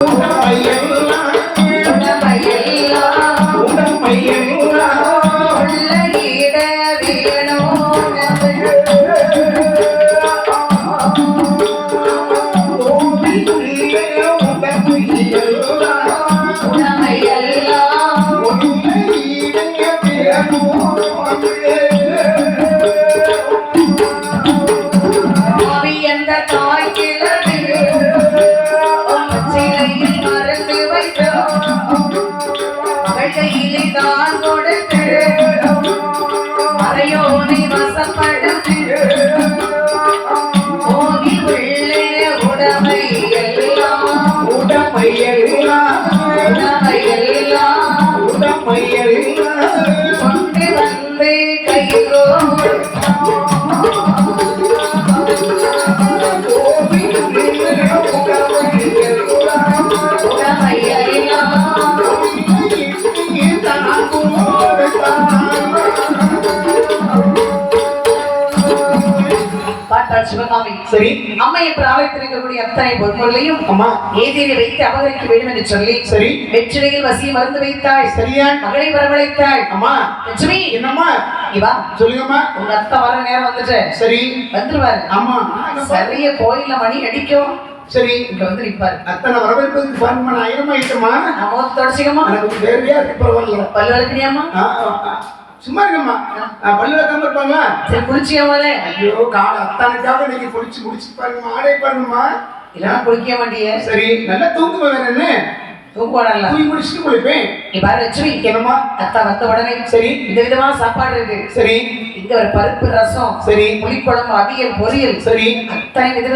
உடமையெல்லாம் தான் கொடுத்து மறையோனை வசப்படுத்து. ஓதி உள்ளே உடமை எல்லாம். உடமை எல்லாம். கொண்டு பார்த்தால் சிவகாமி. சரி. அம்மை என்று அழைத்திருக்கக்கூடிய அத்தனை பொருட்களையும் அம்மா. ஏதிரை வைத்து அபகரிக்க வேண்டும் என்று சொல்லி சரி. வெற்றிலையில் வசிய மருந்து வைத்தாள். சரியா? மகளை வரவழைத்தாள். அம்மா. லட்சுமி. என்னம்மா? இவா. சொல்லுங்கம்மா. உங்க அத்தை வர நேரம் வந்துட்டு. சரி. வந்துருவாரு. ஆமா சரிய கோயில்ல மணி அடிக்கும். சரி. இங்க வந்து நிப்பாரு. அத்தனை வரவேற்பதுக்கு ஃபோன் பண்ண ஆயிரமாயிட்டமா நம்ம தொடச்சிக்கமா எனக்கு இருக்கு பரவாயில்ல. பல்லு வளர்க்கணியாமா. சும்மா இருக்கம்மா பல்லு வைக்காம இருப்பாங்களா சரி குளிச்சியா போதே ஐயோ கால அத்தானுக்காக நீங்க குடிச்சு குடிச்சு பாருங்கம்மா ஆடை பாருங்கம்மா. இல்லைன்னா குளிக்க மாட்டியே. சரி நல்லா தூங்குமா வேற என்ன? தூங்குவாடல்ல. தூங்கி முடிச்சுட்டு குளிப்பேன். நீ பாரு லட்சுமி என்னம்மா அத்தா வந்த உடனே. சரி. விதவிதமான சாப்பாடு இருக்கு. சரி. இங்க ஒரு பருப்பு ரசம் சரி. புளிக்குழம்பு அவியல் பொரியல். சரி. அத்தனை வித